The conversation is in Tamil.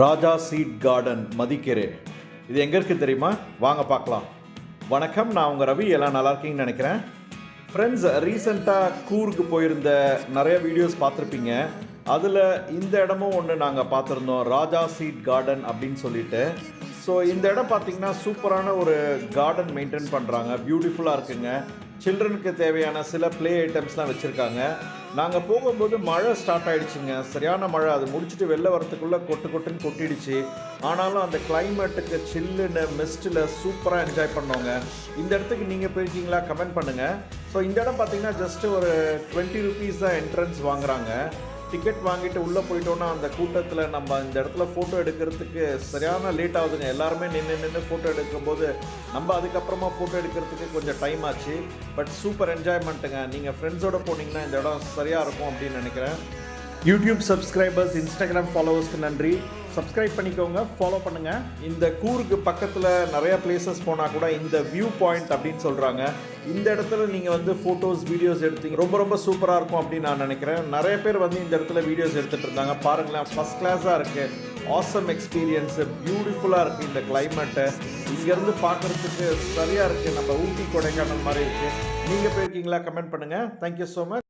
ராஜா சீட் கார்டன் மதிக்கெரே இது எங்கே இருக்குது தெரியுமா? வாங்க பார்க்கலாம். வணக்கம் நான் உங்கள் ரவி. எல்லாம் நல்லா இருக்கீங்கன்னு நினைக்கிறேன். ஃப்ரெண்ட்ஸ் ரீசெண்டாக கூருக்கு போயிருந்த நிறைய வீடியோஸ் பார்த்துருப்பீங்க. அதில் இந்த இடமும் ஒன்று நாங்கள் பார்த்துருந்தோம் ராஜா சீட் கார்டன் அப்படின்னு சொல்லிட்டு. ஸோ இந்த இடம் பார்த்தீங்கன்னா சூப்பரான ஒரு கார்டன் மெயின்டைன் பண்ணுறாங்க பியூட்டிஃபுல்லாக இருக்குங்க. சில்ட்ரனுக்கு தேவையான சில ப்ளே ஐட்டம்ஸ்லாம் வச்சுருக்காங்க. நாங்கள் போகும்போது மழை ஸ்டார்ட் ஆகிடுச்சிங்க சரியான மழை. அது முடிச்சுட்டு வெளில வரத்துக்குள்ளே கொட்டு கொட்டுன்னு கொட்டிடுச்சு. ஆனாலும் அந்த கிளைமேட்டுக்கு சில்லுன்னு மிஸ்ட்டில் சூப்பராக என்ஜாய் பண்ணோங்க. இந்த இடத்துக்கு நீங்கள் போயிருக்கீங்களா? கமெண்ட் பண்ணுங்கள் ஸோ இந்த இடம் பார்த்தீங்கன்னா ஜஸ்ட்டு ஒரு டுவெண்ட்டி ருபீஸ் தான் என்ட்ரன்ஸ் வாங்குகிறாங்க டிக்கெட் வாங்கிட்டு உள்ளே போயிட்டோன்னா அந்த கூட்டத்தில் நம்ம இந்த இடத்துல ஃபோட்டோ எடுக்கிறதுக்கு சரியான லேட் ஆகுதுங்க. எல்லாருமே நின்று நின்று ஃபோட்டோ எடுக்கும்போது நம்ம அதுக்கப்புறமா ஃபோட்டோ எடுக்கிறதுக்கு கொஞ்சம் டைம் ஆச்சு. பட் சூப்பர் என்ஜாய்மெண்ட்டுங்க நீங்கள் ஃப்ரெண்ட்ஸோட போனீங்கன்னா இந்த இடம் சரியாக இருக்கும் அப்படின்னு நினைக்கிறேன். யூடியூப் சப்ஸ்கிரைபர்ஸ் இன்ஸ்டாகிராம் ஃபாலோவர்ஸ்க்கு நன்றி. சப்ஸ்கிரைப் பண்ணிக்கோங்க ஃபாலோ பண்ணுங்கள் இந்த கூருக்கு பக்கத்தில் நிறையா பிளேசஸ் போனால் கூட இந்த வியூ பாயிண்ட் அப்படின்னு சொல்கிறாங்க இந்த இடத்துல நீங்கள் வந்து ஃபோட்டோஸ் வீடியோஸ் எடுத்தீங்க. ரொம்ப ரொம்ப சூப்பராக இருக்கும் அப்படின்னு நான் நினைக்கிறேன். நிறைய பேர் வந்து இந்த இடத்துல வீடியோஸ் எடுத்துகிட்டு இருந்தாங்க. பாருங்களேன் ஃபஸ்ட் கிளாஸாக இருக்குது ஆசம் எக்ஸ்பீரியன்ஸு பியூட்டிஃபுல்லாக இருக்குது இந்த கிளைமேட்டு இங்கேருந்து பார்க்குறதுக்கு சரியாக இருக்குது நம்ம ஊட்டி கொடைக்கானல் மாதிரி இருக்குது நீங்கள் போயிருக்கீங்களா? கமெண்ட் பண்ணுங்கள் தேங்க்யூ ஸோ மச்